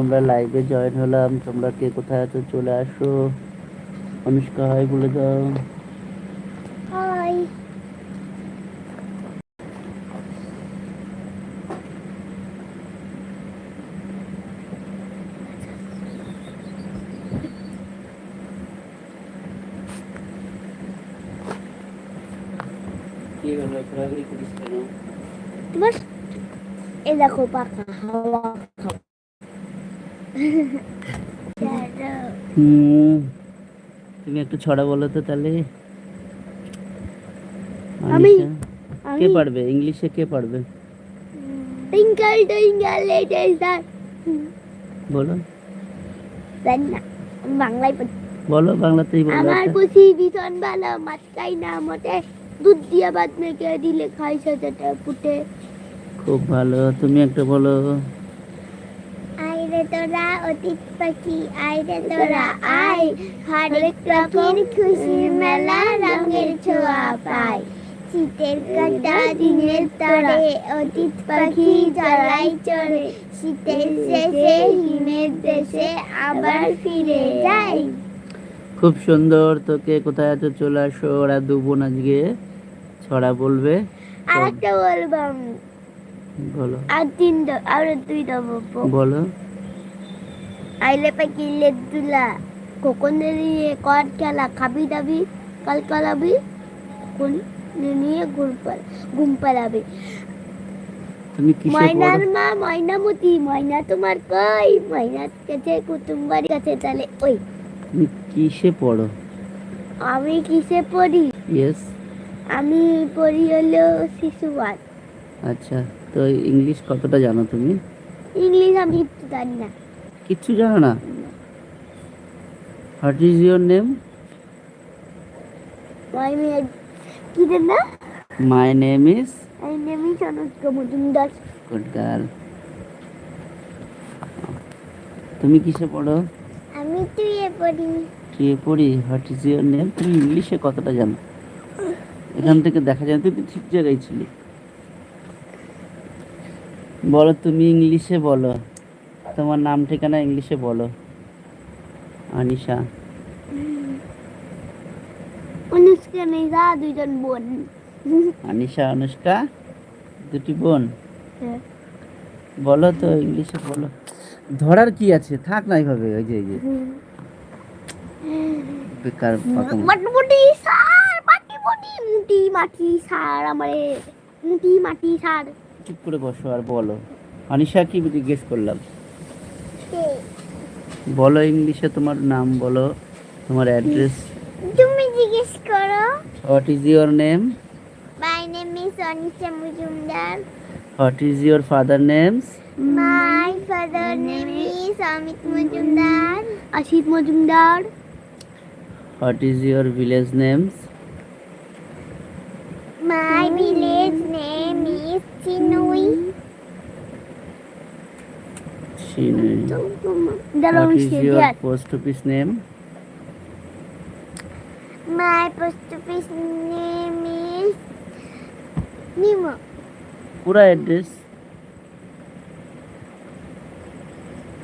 আমরা লাইভে জয়েন হলাম। তোমরা কে কোথায় আছো চলে আসো। অনুষ্কা হাই বলে দাও। হাই তোমার এই দেখো পাখা হাওয়া হুম। তুমি একটু ছড়া বলো তো তাহলে। আমি? কে পারবে? ইংলিশে কে পারবে? টুইঙ্কল টুইঙ্কল লিটল স্টার বলো। জানি না বাংলায় বলো বাংলাতেই বলো আমার পুষি ভীষণ ভালো মাছ খাই না মোটে দুধ দিয়ে ভাত মেখে দিলে খাই সাথে ফুটে। খুব ভালো তুমি একটা বলো। আইরে তোরা অতীত পাখি আইরে তোরা আই হরেক রকম খুশির মেলা রঙের ছোঁয়া পাই শীতের কাটা দিনের তরে অতীত পাখি জ্বালাই চড়ে। শীতের শেষে হিমের দেশে আবার ফিরে যাই। খুব সুন্দর তোকে কোথায় আছো চলে আসো। ওরা দু বোন আজকে ছড়া বলবে। আর একটা বলব আমি। বলো। আর তিন দ- আর দুই দেবো বলো। আইলে পাখি লেদুলা কখন নিয়ে কর খেলা খাবি দাবি কাল কালাবি কোন নিয়ে ঘুম পাল ঘুম পালাবি। তুমি কিসে ময়নার মা ময়নামতি ময়না তোমার কই? ময়নার কাছে কুটুম বাড়ির কাছে তাহলে ওই। তুমি কিসে পড়ো? আমি কিসে পড়ি? ইয়েস আমি পড়ি হলো শিশুবাদ আচ্ছা তো ইংলিশ কতটা জানো তুমি? ইংলিশ আমি একটু জানি না। কিচ্ছু জানো না? What is your name my মেয়ে কি না? মাই নেম ইজ আমি নেমি অনুষ্কা মজুমদার। গুড গার্ল তুমি কিসে পড়ো? আমি তুই পড়ি। কে পড়ি? হোয়াট ইজ ইউর নেম তুমি ইংলিশে কতটা জানো? এখান থেকে দেখা যায় তুই ঠিক জায়গায় ছিলি। বলো তুমি ইংলিশে বলো। তোমার নাম ঠিকানা ইংলিশে বলো। আনিশা। অনুষ্কা নেই যা দুইজন বোন। আনিশা অনুষ্কা দুটি বোন। হ্যাঁ। বলো তো ইংলিশে বলো। ধরার কি আছে? থাক না এইভাবে ওই যে ওই যে। বেকার মাটমুটি সার মাটি মুটি মুটি মাটি সার আমারে মুটি মাটি সার। চুপ করে বসো আর বলো। আনিশা কি জিজ্ঞেস করলাম? বলো ইংলিশে তোমার নাম বলো তোমার অ্যাড্রেস। তুমি জিজ্ঞেস করো। What is your name my name is Anisha Majumdar what is your father names my father name is Amit Majumdar Asit Majumdar what is your village names my village name is Chinui is শিখে your আসি। Post office name My post office name is Nemo. পুরা address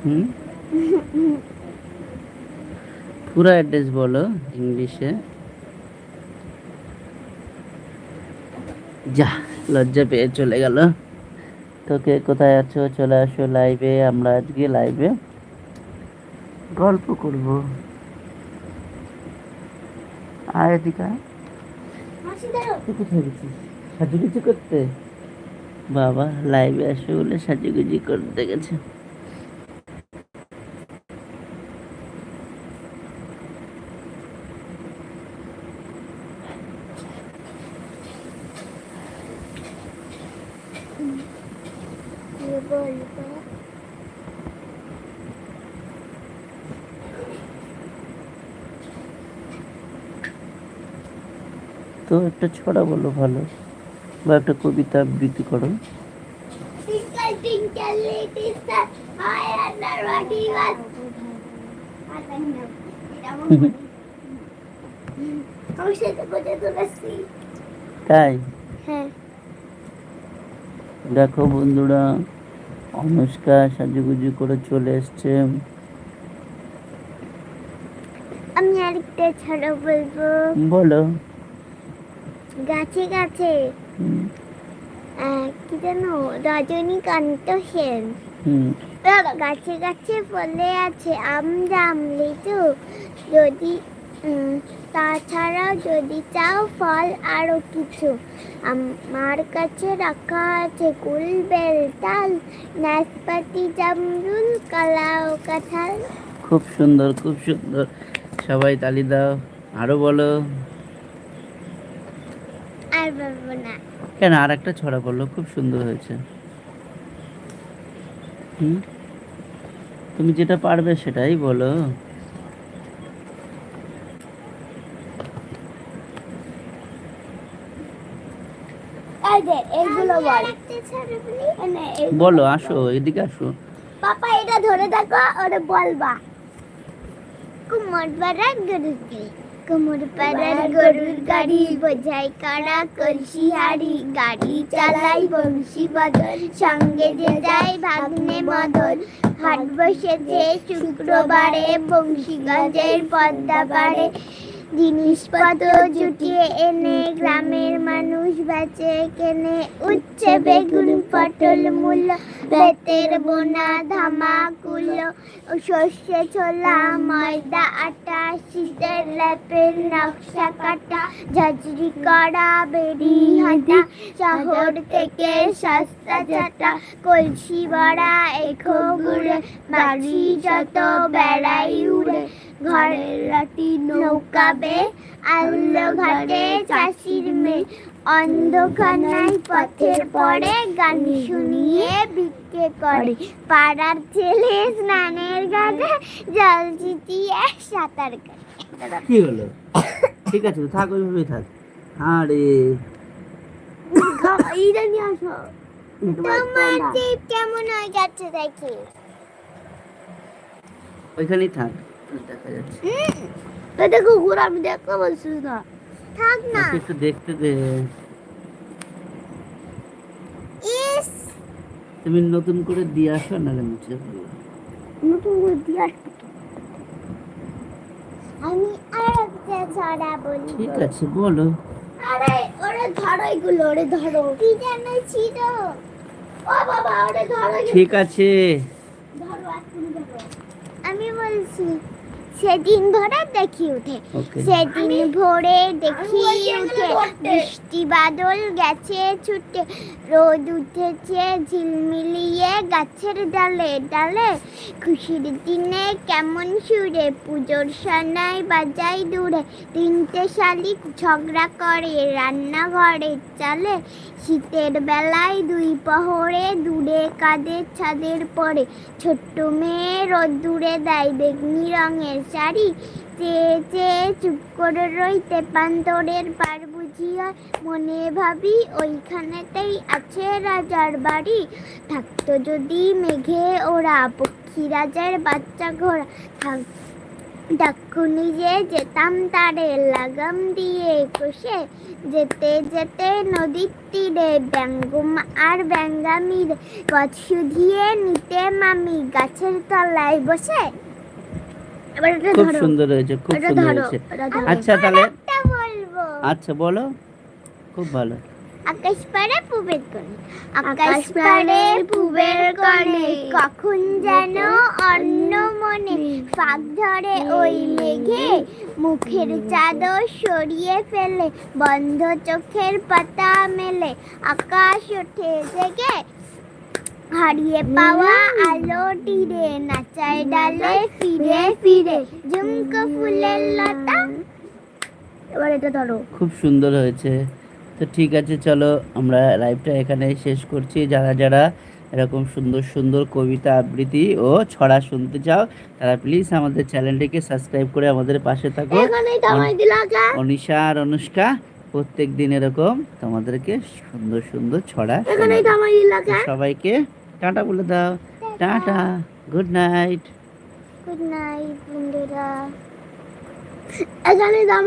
হুম পুরা address বলো ইংলিশে যা লজ্জা পেয়ে চলে গেল। তোকে কোথায় আছো? চলে আসো লাইভে আমরা আজকে লাইভে গল্প করব। আয় এদিকে আয়। তুই কোথায় গেছিস? সাজুগুজি করতে? বাবা লাইভে আসো বলে সাজুগুজি করতে গেছে। তো একটা ছড়া বলো ভালো বা একটা কবিতা আবৃত্তি করো। তাই? হ্যাঁ। দেখো বন্ধুরা অনুষ্কা সাজুগুজু করে চলে এসছে। আমি আরেকটা ছড়া বলব। বলো। গাছে গাছে। কি জানো? রজনীকান্ত সেন। গাছে গাছে ফলে আছে আম জাম লিচু যদি তাছাড়াও যদি চাও ফল আরও কিছু। আমার কাছে রাখা আছে কুল বেল তাল নাশপাতি জামরুল কালাও কাঁঠাল। খুব সুন্দর খুব সুন্দর। সবাই তালি দাও। আরও বলো। আর বলব না। কেন? আর একটা ছড়া বলল খুব সুন্দর হয়েছে। হুম? তুমি যেটা পারবে সেটাই বলো। এইগুলো বল। বলো আসো এদিকে আসো। পাপা এটা ধরে দেখো ওরে বলবা। কুমোর পাড়ার গরুর গাড়ি। কুমোর পাড়ার গরুর গাড়ি বোঝাই কাড়া কলসি হাড়ি। গাড়ি চালাই বংশী বদল সঙ্গে যে যায় ভাগ্নে মদন হাট বসেছে শুক্রবারে বংশীগঞ্জের পদ্মা পাড়ে। জিনিসপত্র জুটিয়ে এনে গ্রামের মানুষ বেচে কেনে। উচ্ছে বেগুন পটল মূল্য বেতের বোনা ধামা কুলো সর্ষে ছোলা ময়দা আটা শীতের ল্যাপের নকশা কাটা ঝাঁঝরি করা বেরি হাঁটা শহর থেকে সস্তা চাটা কলসি বড়া এখো গুড়ে বাড়ি যত বেড়াই উড়ে। ঘাটে চাষির মেয়ে। অন্ধখানায় পথের পরে গান শুনিয়ে বিক্রে করে। পাড়ার ছেলে স্নানের ঘাটে জল চিটিয়ে সাঁতার কাটে। কি হলো? ঠিক আছে থাক ওইভাবেই থাক। আরে এইটা নিয়ে আসো। তোমার টিপ কেমন হয়ে যাচ্ছে দেখি। ওইখানেই থাক। দেখা যাচ্ছে। দেখো ঘুরে আমি দেখতে বলছি না থাক না। একটু দেখতে দে। ইস। তুমি নতুন করে দিয়ে আসো মুছে নতুন করে দিয়ে আসব আমি আরেকটা ছড়া বলি। ঠিক আছে বলো। আরে ওরে ধরো এগুলো ওরে ধরো। কি জানো ছিল। ও বাবা ওরে ধরো ঠিক আছে। ধরো। আমি বলছি সেদিন ভোরে দেখি উঠে। সেদিন ভোরে দেখি উঠে বৃষ্টি বাদল গেছে ছুটে রোদ উঠেছে ঝিলমিলিয়ে গাছের ডালে ডালে। খুশির দিনে কেমন সুরে পুজোর সানাই বাজাই দূরে। তিনটে শালিক ঝগড়া করে রান্নাঘরে চালে। শীতের বেলায় দুই পহরে দূরে কাদের ছাদের পরে। ছোট্ট মেয়ে রোদ দূরে দেয় বেগনি রঙের শাড়ি চেয়ে চেয়ে চুপ করে রইতে পান্তরের পার বুঝিয়া মনে ভাবি, ওইখানেতেই আছে রাজার বাড়ি। থাকতো যদি মেঘে ওরা, পক্ষী রাজার বাচ্চা ঘোড়া। থাক ডাক্কুনি যে যেতাম তারে লাগাম দিয়ে কষে। যেতে যেতে নদীর তীরে ব্যঙ্গম আর ব্যঙ্গামির। গছ শুধিয়ে নিতে মামি গাছের তলায় বসে। খুব সুন্দর হয়েছে খুব সুন্দর হয়েছে। আচ্ছা তাহলে আচ্ছা বলো। খুব ভালো। আকাশ পাড়ে পুবের কোণে আকাশ পাড়ে পুবের কোণে কখন যেন অন্য মনে ফাঁক ধরে ওই মেঘে মুখের চাদর সরিয়ে ফেলে বন্ধ চোখের পাতা মেলে। আকাশ ওঠে জেগে হারিয়ে পাওয়া আলো তীরে নাচায় ডালে ফিরে ফিরে। ঝুমকো ফুলের লতা। এবার এটা ধরো। খুব সুন্দর হয়েছে। তো ঠিক আছে চলো আমরা লাইভটা এখানে শেষ করছি। যারা যারা এরকম সুন্দর সুন্দর কবিতা আবৃত্তি ও ছড়া শুনতে চাও তারা প্লিজ আমাদের চ্যানেলটিকে সাবস্ক্রাইব করে আমাদের পাশে থাকো। অনিশা আর অনুষ্কা প্রত্যেক দিন এরকম তোমাদেরকে সুন্দর সুন্দর ছড়া সবাইকে টাটা বলে দাও। Tata good night good night বন্ধুরা। এখানে দিলা